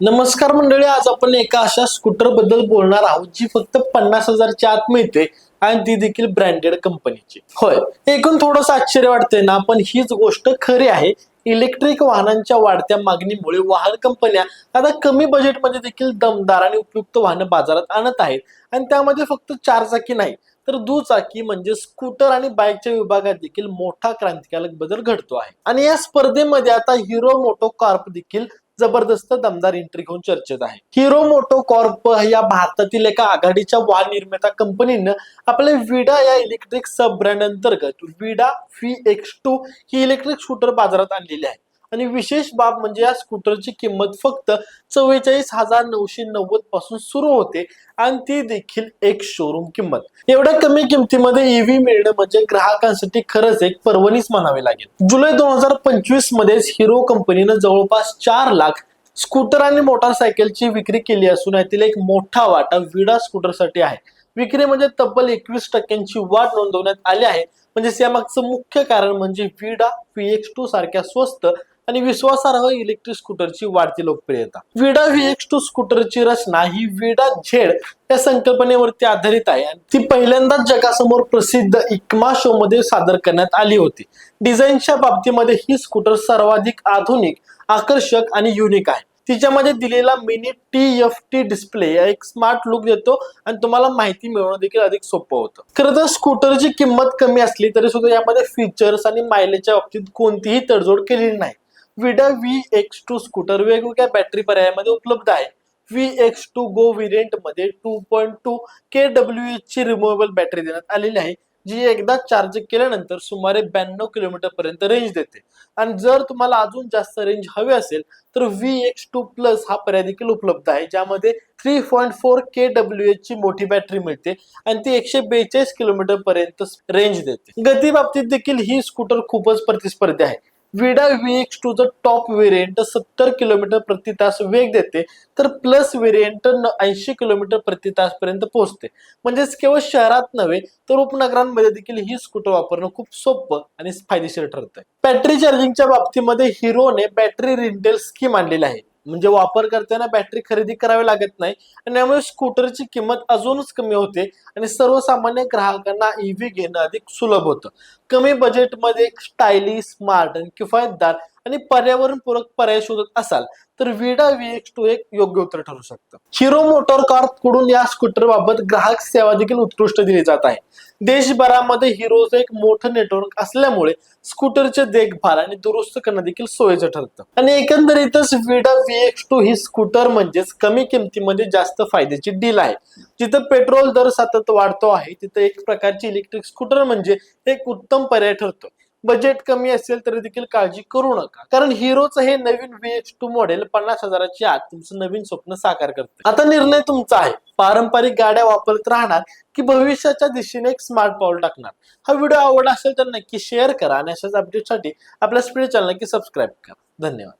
नमस्कार मंडळी आज आपण एका अशा स्कूटरबद्दल बोलणार आहोत जी फक्त पन्नास हजारच्या आत मिळते आणि ती देखील ब्रँडेड कंपनीची होय एकूण थोडंसं आश्चर्य वाटतंय ना पण हीच गोष्ट खरी आहे. इलेक्ट्रिक वाहनांच्या वाढत्या मागणीमुळे वाहन कंपन्या आता कमी बजेटमध्ये देखील दमदार आणि उपयुक्त वाहनं बाजारात आणत आहेत. आणि त्यामध्ये फक्त चार चाकी नाही तर दुचाकी म्हणजे स्कूटर आणि बाईकच्या विभागात देखील मोठा क्रांतिकारक बदल घडतो आहे. आणि या स्पर्धेमध्ये आता हिरो मोटो कार्प देखील जबरदस्त दमदार एंट्री घेऊन चर्चेत आहे. हिरो मोटो कॉर्प या भारतातील एका आघाडीच्या वाहन निर्माता कंपनीनं आपल्या विडा या इलेक्ट्रिक सब ब्रँड अंतर्गत विडा व्ही एक्स टू ही इलेक्ट्रिक स्कूटर बाजारात आणलेली आहे. आणि विशेष बाब म्हणजे या स्कूटरची किंमत फक्त चव्वेचाळीस हजार नऊशे नव्वदपासून सुरू होते आणि ती देखील एक शोरूम किंमत. एवढ्या कमी किमतीमध्ये ईव्ही मिळणं म्हणजे ग्राहकांसाठी खरंच एक पर्वणीच म्हणावी लागेल. जुलै दोन हजार पंचवीस मध्येच हिरो कंपनीनं जवळपास चार लाख स्कूटर आणि मोटारसायकलची विक्री केली असून यातील एक मोठा वाटा विडा स्कूटरसाठी आहे. विक्रीमध्ये म्हणजे तब्बल एकवीस टक्क्यांची वाढ नोंदवण्यात आली आहे. म्हणजेच यामागचं मुख्य कारण म्हणजे विडा व्ही एक्स टू सारख्या स्वस्त आणि विश्वासार्ह इलेक्ट्रिक स्कूटरची वाढती लोकप्रियता. विडा व्ही एक्स टू स्कूटरची रचना ही विडा झेड या संकल्पनेवरती आधारित आहे आणि ती पहिल्यांदाच जगासमोर प्रसिद्ध इकमा शो मध्ये सादर करण्यात आली होती. डिझाईनच्या बाबतीमध्ये ही स्कूटर सर्वाधिक आधुनिक आकर्षक आणि युनिक आहे. तिच्यामध्ये दिलेला mini T F T display एक स्मार्ट लुक देतो आणि तुम्हाला माहिती मिळवणं देखील अधिक सोपं होतं. खरं तर स्कूटरची किंमत कमी असली तरी सुद्धा यामध्ये फीचर्स आणि मायलेजच्या बाबतीत कोणतीही तडजोड केलेली नाही. Vida V X two scooter वेगवेगळ्या बॅटरी पर्यायामध्ये उपलब्ध आहे. V X two go व्हेरियंटमध्ये two point two K W H ची रिमूव्हेबल बॅटरी देण्यात आलेली आहे. जी एकदा चार्ज केल्यानंतर सुमारे ब्याण्णव किलोमीटर पर्यंत रेंज देते. आणि जर तुम्हाला अजून जास्त रेंज हवी असेल तर व्ही एक्स टू प्लस हा पर्याय देखील उपलब्ध आहे ज्यामध्ये three point four K W H ची मोठी बॅटरी मिळते आणि ती एकशे बेचाळीस किलोमीटर पर्यंत रेंज देते. गती बाबतीत देखील ही स्कूटर खूपच प्रतिस्पर्धी आहे. विडा व्ही एक्स टूचं टॉप व्हेरियंट सत्तर किलोमीटर प्रति तास वेग देते तर प्लस व्हेरियंट ऐंशी किलोमीटर प्रति तास पर्यंत पोहोचते. म्हणजेच केवळ शहरात नव्हे तर उपनगरांमध्ये देखील ही स्कूटर वापरणं खूप सोपं आणि फायदेशीर ठरतंय. बॅटरी चार्जिंगच्या बाबतीमध्ये हिरोने बॅटरी रिंटेल स्कीम आणलेली आहे. म्हणजे वापरकर्त्यांना बॅटरी खरेदी करावी लागत नाही. आणि त्यामुळे स्कूटरची किंमत अजूनच कमी होते. आणि सर्वसामान्य ग्राहकांना ईव्ही घेणं अधिक सुलभ होतं. कमी बजेटमध्ये स्टायलिश स्मार्ट आणि किफायतदार आणि पर्यावरणपूरक पर्याय शोधत असाल तर विडा व्ही एक्स टू एक योग्य उत्तर ठरू शकतं. हिरो मोटर कारकडून या स्कूटर बाबत ग्राहक सेवा देखील उत्कृष्ट दिली जात आहे. देशभरामध्ये हिरोचं एक मोठं नेटवर्क असल्यामुळे स्कूटरचे देखभाल आणि दुरुस्त करणं देखील सोयीचं ठरतं. आणि एकंदरीतच विडा व्ही एक्स टू ही स्कूटर म्हणजेच कमी किमतीमध्ये जास्त फायद्याची डील आहे. जिथं पेट्रोल दर सतत वाढतो आहे तिथं एक प्रकारची इलेक्ट्रिक स्कूटर म्हणजे एक उत्तम पर्याय ठरतो. बजेट कमी असेल तरी देखील काळजी करू नका. कारण हिरोचं हे नवीन व्हीएच टू मॉडेल पन्नास हजाराच्या आत तुमचं नवीन स्वप्न साकार करते. आता निर्णय तुमचा आहे. पारंपरिक गाड्या वापरत राहणार की भविष्याच्या दिशेने एक स्मार्ट पाऊल टाकणार. हा व्हिडिओ आवडला असेल तर नक्की शेअर करा आणि अशाच अपडेटसाठी आपल्या स्पीड चॅनल नक्की सबस्क्राईब करा. धन्यवाद.